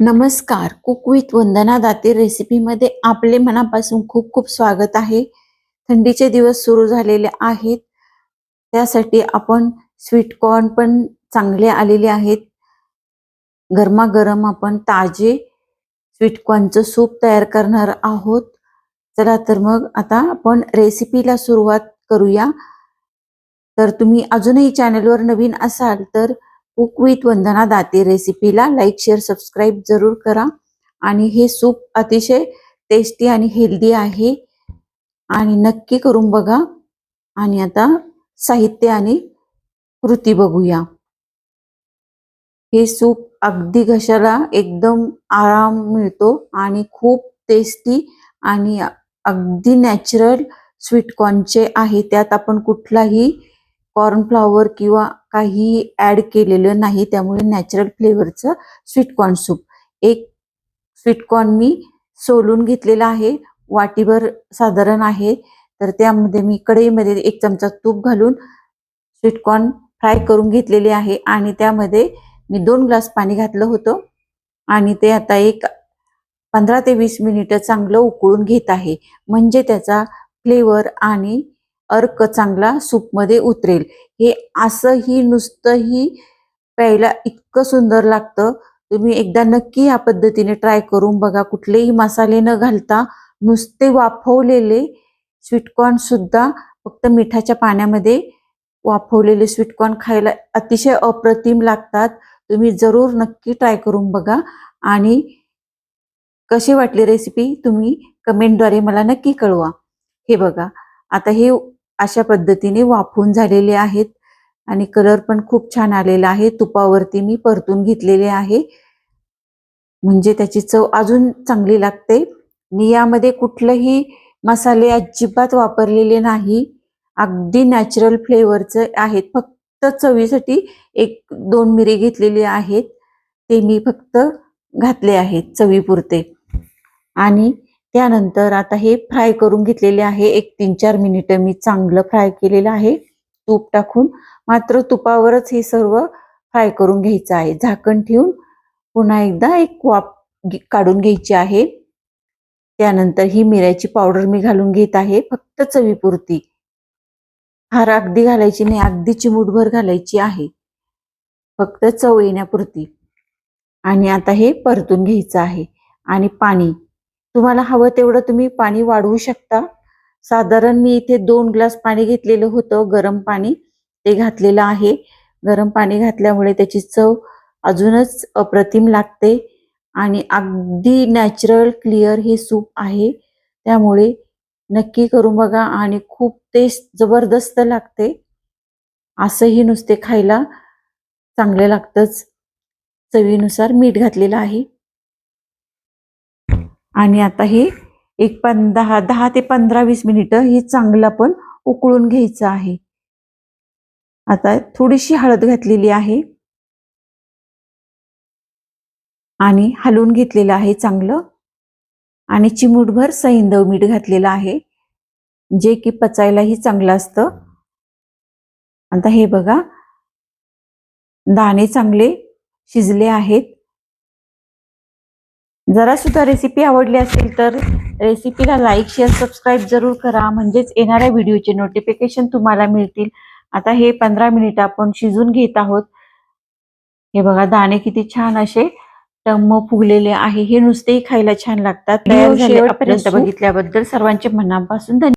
नमस्कार. Cook with Vandana Date रेसिपीमध्ये आपले मनापासून खूप खूप स्वागत आहे. थंडीचे दिवस सुरू झालेले आहेत. त्यासाठी आपण स्वीटकॉर्न पण चांगले आलेले आहेत. गरमागरम आपण ताजे स्वीटकॉर्नचं सूप तयार करणार आहोत. चला तर मग आता आपण रेसिपीला सुरुवात करूया. तर तुम्ही अजूनही चॅनलवर नवीन असाल तर कुक विथ वंदना दाते रेसिपीला लाईक शेअर सबस्क्राईब जरूर करा. आणि हे सूप अतिशय टेस्टी आणि हेल्दी आहे. आणि नक्की करून बघा. आणि आता साहित्य आणि कृती बघूया. हे सूप अगदी घशाला एकदम आराम मिळतो आणि खूप टेस्टी आणि अगदी नॅचरल स्वीटकॉर्नचे आहे. त्यात आपण कुठलाही कॉर्नफ्लॉवर किंवा काही ऍड केलेलं नाही. त्यामुळे नॅचरल फ्लेवरचं स्वीटकॉर्न सूप एक स्वीटकॉर्न मी सोलून घेतलेला आहे. वाटीभर साधारण आहे. तर त्यामध्ये मी कढईमध्ये एक चमचा तूप घालून स्वीटकॉर्न फ्राय करून घेतलेले आहे. आणि त्यामध्ये मी दोन ग्लास पाणी घातलं होतं. आणि ते आता एक पंधरा ते वीस मिनिटं चांगलं उकळून घेत आहे. म्हणजे त्याचा फ्लेवर आणि अर्क चांगला सूपमध्ये उतरेल. हे असंही नुसतंही प्यायला इतकं सुंदर लागतं. तुम्ही एकदा नक्की या पद्धतीने ट्राय करून बघा. कुठलेही मसाले न घालता नुसते वाफवलेले स्वीटकॉर्न सुद्धा फक्त मिठाच्या पाण्यामध्ये वाफवलेले स्वीटकॉर्न खायला अतिशय अप्रतिम लागतात. तुम्ही जरूर नक्की ट्राय करून बघा. आणि कशी वाटली रेसिपी तुम्ही कमेंटद्वारे मला नक्की कळवा. हे बघा. आता हे अशा पद्धतीने वाफून झालेले आहेत. आणि कलर पण खूप छान आलेला आहे. तुपावरती मी परतून घेतलेले आहे. म्हणजे त्याची चव अजून चांगली लागते. मी यामध्ये कुठलंही मसाले अजिबात वापरलेले नाही. अगदी नॅचरल फ्लेवरचं आहेत. फक्त चवीसाठी एक दोन मिरी घेतलेली आहेत. ते मी फक्त घातले आहेत चवीपुरते. आणि त्यानंतर आता हे फ्राय करून घेतलेले आहे. एक तीन चार मिनिटं मी चांगलं फ्राय केलेलं आहे. तूप टाकून. मात्र तुपावरच हे सर्व फ्राय करून घ्यायचं आहे. झाकण ठेवून पुन्हा एकदा एक वाप काढून घ्यायची आहे. त्यानंतर ही मिऱ्याची पावडर मी घालून घेत आहे. फक्त चवीपुरती. फार अगदी घालायची नाही. अगदी चिमूटभर घालायची आहे. फक्त चव येण्यापुरती. आणि आता हे परतून घ्यायचं आहे. आणि पाणी. तुम्हाला हवं तेवढं तुम्ही पाणी वाढवू शकता. साधारण मी इथे दोन ग्लास पाणी घेतलेलं होतं गरम पाणी. ते घातलेलं आहे. गरम पाणी घातल्यामुळे त्याची चव अजूनच अप्रतिम लागते आणि अगदी नॅचरल क्लिअर हे सूप आहे. त्यामुळे नक्की करून बघा आणि खूप टेस्ट जबरदस्त लागते. असंही नुसते खायला चांगलं लागतंच. चवीनुसार मीठ घातलेलं आहे. आणि आता हे एक पण दहा दहा ते पंधरा वीस मिनिटं हे चांगलं पण उकळून घ्यायचं आहे. आता थोडीशी हळद घातलेली आहे. आणि हलवून घेतलेलं आहे चांगलं. आणि चिमूटभर सैंदव मीठ घातलेलं आहे. जे की पचायलाही चांगलं असतं. आता हे बघा. दाणे चांगले शिजले आहेत. जरा सुद्धा रेसिपी आवडली असेल तर रेसिपीला लाईक शेअर सबस्क्राईब जरूर करा. म्हणजेच येणाऱ्या व्हिडिओचे नोटिफिकेशन तुम्हाला मिळतील. आता हे पंधरा मिनिट आपण शिजून घेत आहोत. हे बघा दाणे किती छान असे टम्म फुगलेले आहे. हे नुसतेही खायला छान लागतात. शेवटपर्यंत बघितल्याबद्दल सर्वांचे मनापासून धन्यवाद.